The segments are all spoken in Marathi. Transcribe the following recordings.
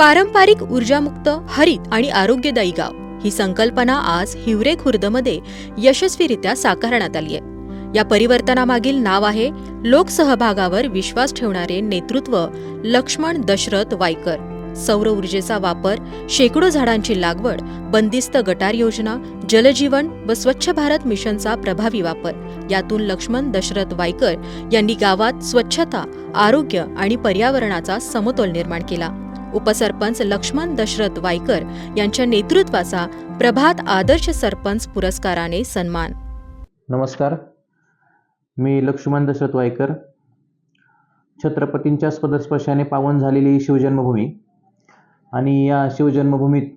पारंपरिक ऊर्जामुक्त हरित आणि आरोग्यदायी गाव. ही संकल्पना आज हिवरे खुर्दमध्ये यशस्वीरित्या साकारण्यात आली आहे. या परिवर्तनामागील नाव आहे लोकसहभागावर विश्वास ठेवणारे नेतृत्व लक्ष्मण दशरथ वायकर. सौर ऊर्जेचा वापर शेकडो झाडांची लागवड बंदिस्त गटार योजना जलजीवन व स्वच्छ भारत मिशनचा प्रभावी वापर. यातून लक्ष्मण दशरथ वायकर यांनी गावात स्वच्छता आरोग्य आणि पर्यावरणाचा समतोल निर्माण केला. उपसरपंच लक्ष्मण दशरथ वायकर यांच्या नेतृत्वाचा प्रभात आदर्श सरपंच पुरस्काराने सन्मान. नमस्कार. मी लक्ष्मण दशरथ वायकर छत्रपतींच्या पदस्पर्शाने पावन झालेली शिवजन्मभूमी आणि या शिवजन्मभूमीत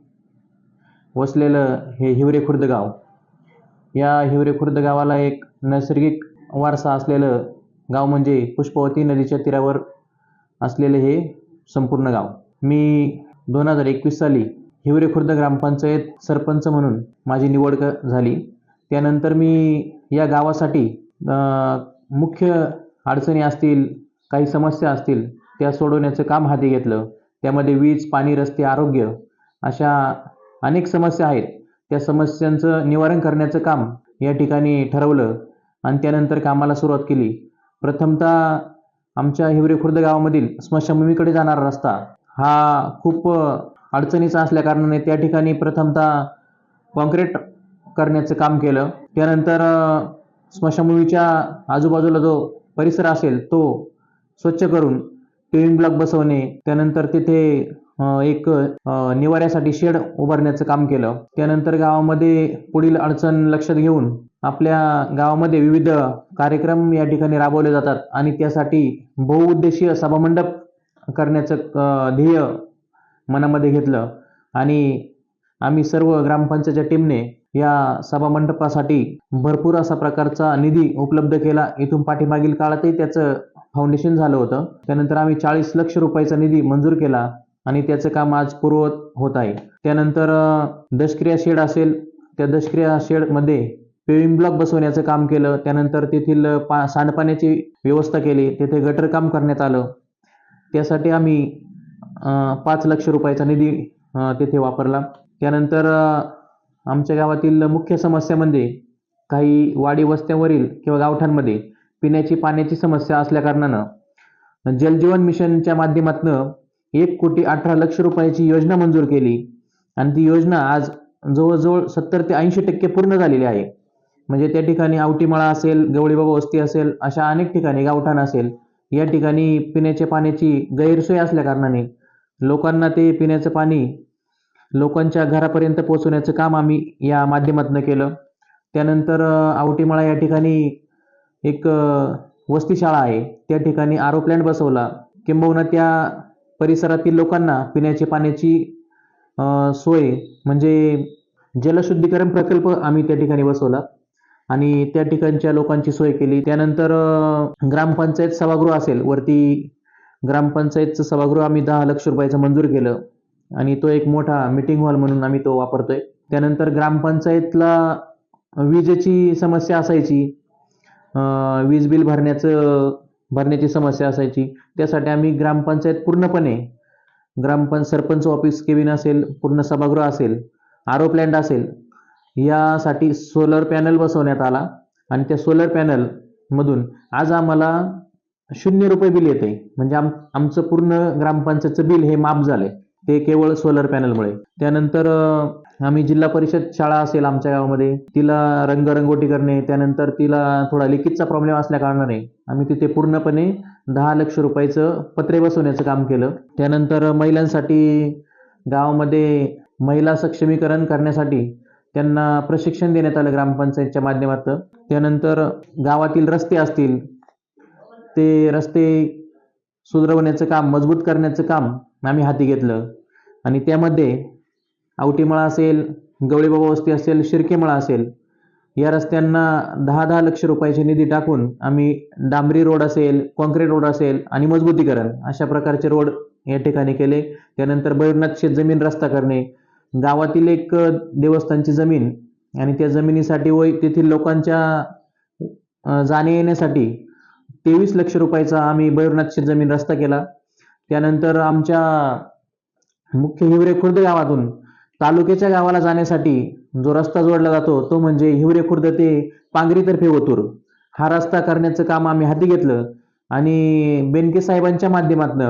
वसलेलं हे हिवरे खुर्द गाव या हिवरे खुर्द गावाला एक नैसर्गिक वारसा असलेलं गाव म्हणजे पुष्पवती नदीच्या तीरावर असलेले हे संपूर्ण गाव. मी दोन हजार एकवीस साली हिवरे खुर्द ग्रामपंचायत सरपंच म्हणून माझी निवड क झाली. त्यानंतर मी या गावासाठी मुख्य अडचणी असतील काही समस्या असतील त्या सोडवण्याचं काम हाती घेतलं. त्यामध्ये वीज पाणी रस्ते आरोग्य अशा अनेक समस्या आहेत. त्या समस्यांचं निवारण करण्याचं काम या ठिकाणी ठरवलं आणि त्यानंतर कामाला सुरुवात केली. प्रथमतः आमच्या हिवरे खुर्द गावामधील स्मशानभूमीकडे जाणारा रस्ता हा खूप अडचणीचा असल्याकारणाने त्या ठिकाणी प्रथमतः कॉन्क्रीट करण्याचं काम केलं. त्यानंतर स्मशानभूमीच्या आजूबाजूला जो परिसर असेल तो स्वच्छ करून पेविंग ब्लॉक बसवणे त्यानंतर तिथे एक निवाऱ्यासाठी शेड उभारण्याचं काम केलं. त्यानंतर गावामध्ये पुढील अडचण लक्षात घेऊन आपल्या गावामध्ये विविध कार्यक्रम या ठिकाणी राबवले जातात आणि त्यासाठी बहुउद्देशीय सभामंडप करण्याचं ध्येय मनामध्ये घेतलं. आणि आम्ही सर्व ग्रामपंचायतच्या टीमने या सभामंडपासाठी भरपूर असा प्रकारचा निधी उपलब्ध केला. इथून पाठीमागील काळातही त्याचं फाउंडेशन झालं होतं. त्यानंतर आम्ही चाळीस लक्ष रुपयाचा निधी मंजूर केला आणि त्याचं काम आज पूर्ववत होत आहे. त्यानंतर दशक्रिया शेड असेल त्या दशक्रिया शेडमध्ये पेविंग ब्लॉक बसवण्याचं काम केलं. त्यानंतर तेथील पा सांडपाण्याची व्यवस्था केली. तेथे गटर काम करण्यात आलं. त्यासाठी आम्ही पाच लक्ष रुपयाचा निधी तेथे वापरला. त्यानंतर आमच्या गावातील मुख्य समस्या म्हणजे काही वाडी वस्त्यांवरील किंवा गावठांमध्ये पिण्याची पाण्याची समस्या असल्याकारणानं जलजीवन मिशनच्या माध्यमातून एक कोटी अठरा लक्ष रुपयाची योजना मंजूर केली. आणि ती योजना आज जवळजवळ सत्तर ते ऐंशी टक्के पूर्ण झालेली आहे. म्हणजे त्या ठिकाणी आवटीमाळा असेल गवळीबाबा वस्ती असेल अशा अनेक ठिकाणी गावठाण असेल या ठिकाणी पिण्याच्या पाण्याची गैरसोय असल्याकारणाने लोकांना ते पिण्याचं पाणी लोकांच्या घरापर्यंत पोहोचवण्याचं काम आम्ही या माध्यमातून केलं. त्यानंतर आवटीमाळा या ठिकाणी एक वस्तीशाळा आहे. त्या ठिकाणी आरो प्लॅन्ट बसवला. किंबहुना त्या परिसरातील लोकांना पिण्याच्या पाण्याची सोय म्हणजे जलशुद्धीकरण प्रकल्प आम्ही त्या ठिकाणी बसवला. आणि त्या ठिकाणच्या लोकांची सोय केली. त्यानंतर ग्रामपंचायत सभागृह असेल वरती ग्रामपंचायतचं सभागृह आम्ही दहा लक्ष रुपयाचं मंजूर केलं. आणि तो एक मोठा मीटिंग हॉल म्हणून आम्ही तो वापरतोय. त्यानंतर ग्रामपंचायतला विजेची समस्या असायची. वीज बिल भरण्याचं भरण्याची समस्या असायची. त्यासाठी आम्ही ग्रामपंचायत पूर्णपणे ग्रामपंच सरपंच ऑफिस केबिन असेल पूर्ण सभागृह असेल आरो प्लॅन्ट असेल यासाठी सोलर पॅनल बसवण्यात आला. आणि त्या सोलर पॅनलमधून आज आम्हाला शून्य रुपये बिल येते म्हणजे आम आमचं पूर्ण ग्रामपंचायतचं बिल हे माफ झाले ते केवळ सोलर पॅनलमुळे त्यानंतर आम्ही जिल्हा परिषद शाळा असेल आमच्या गावामध्ये तिला रंगरंगोटी करणे त्यानंतर तिला थोडा लिकेजचा प्रॉब्लेम असल्या कारणाने आम्ही तिथे पूर्णपणे दहा लक्ष रुपयाचं पत्रे बसवण्याचं काम केलं. त्यानंतर महिलांसाठी गावामध्ये महिला सक्षमीकरण करण्यासाठी त्यांना प्रशिक्षण देण्यात आलं ग्रामपंचायतच्या माध्यमातून. त्यानंतर गावातील रस्ते असतील ते रस्ते सुधरवण्याचं काम मजबूत करण्याचं काम आम्ही हाती घेतलं. आणि त्यामध्ये आवटीमळा असेल गवळीबाबा वस्ती असेल शिरकेमळा असेल या रस्त्यांना दहा दहा लक्ष रुपयाचे निधी टाकून आम्ही डांबरी रोड असेल कॉन्क्रीट रोड असेल आणि मजबूतीकरण अशा प्रकारचे रोड या ठिकाणी केले. त्यानंतर बैरनाथ शेत जमीन रस्ता करणे गावातील एक देवस्थानची जमीन आणि त्या जमिनीसाठी व तेथील लोकांच्या जाणे येण्यासाठी तेवीस लक्ष रुपयाचा आम्ही बैरनाथची जमीन रस्ता केला. त्यानंतर आमच्या मुख्य हिवरे खुर्द गावातून तालुक्याच्या गावाला जाण्यासाठी जो रस्ता जोडला जातो तो म्हणजे हिवरे खुर्द ते पांगरीतर्फे ओतूर. हा रस्ता करण्याचं काम आम्ही हाती घेतलं आणि बेनके साहेबांच्या माध्यमातून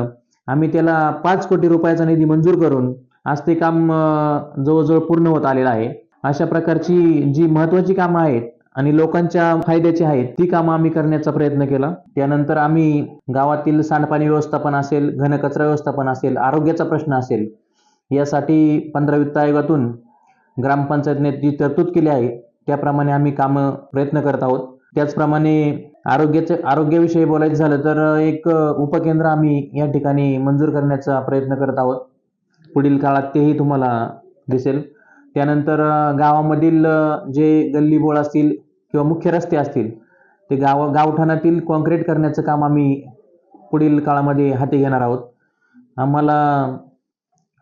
आम्ही त्याला पाच कोटी रुपयाचा निधी मंजूर करून आज ते काम जवळजवळ पूर्ण होत आलेलं आहे. अशा प्रकारची जी महत्त्वाची कामं आहेत आणि लोकांच्या फायद्याची आहेत ती कामं आम्ही करण्याचा प्रयत्न केला. त्यानंतर आम्ही गावातील सांडपाणी व्यवस्थापन असेल घनकचरा व्यवस्थापन असेल आरोग्याचा प्रश्न असेल यासाठी पंधरा वित्त आयोगातून ग्रामपंचायतने जी तरतूद केली आहे त्याप्रमाणे आम्ही कामं प्रयत्न करत आहोत. त्याचप्रमाणे आरोग्याचे आरोग्याविषयी बोलायचं झालं तर एक उपकेंद्र आम्ही या ठिकाणी मंजूर करण्याचा प्रयत्न करत आहोत. पुढील काळात तेही तुम्हाला दिसेल. त्यानंतर गावामधील जे गल्ली बोळ असतील किंवा मुख्य रस्ते असतील ते गाव गावठाणातील कॉन्क्रीट करण्याचं काम आम्ही पुढील काळामध्ये हाती घेणार आहोत. आम्हाला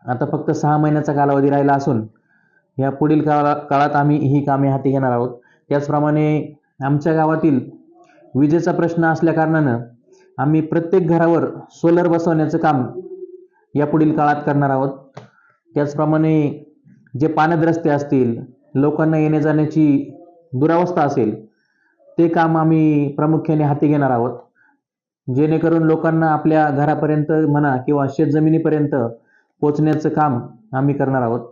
आता फक्त सहा महिन्याचा कालावधी राहिला असून या पुढील काळा काळात आम्ही ही कामे हाती घेणार आहोत. त्याचप्रमाणे आमच्या गावातील विजेचा प्रश्न असल्याकारणानं आम्ही प्रत्येक घरावर सोलर बसवण्याचं काम या पुढील काळात करणार आहोत. त्याचप्रमाणे जे पाण्यात रस्ते असतील लोकांना येण्या जाण्याची दुरावस्था असेल ते काम आम्ही प्रामुख्याने हाती घेणार आहोत. जेणेकरून लोकांना आपल्या घरापर्यंत म्हणा किंवा शेतजमिनीपर्यंत पोचण्याचं काम आम्ही करणार आहोत.